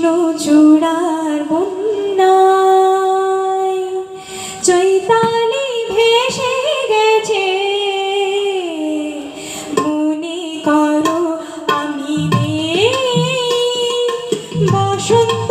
কৃষ্ণ চূড়ার বন্যায় চৈতালি ভেসে গেছে। মনে করো আমি বসন্ত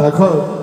Ekor.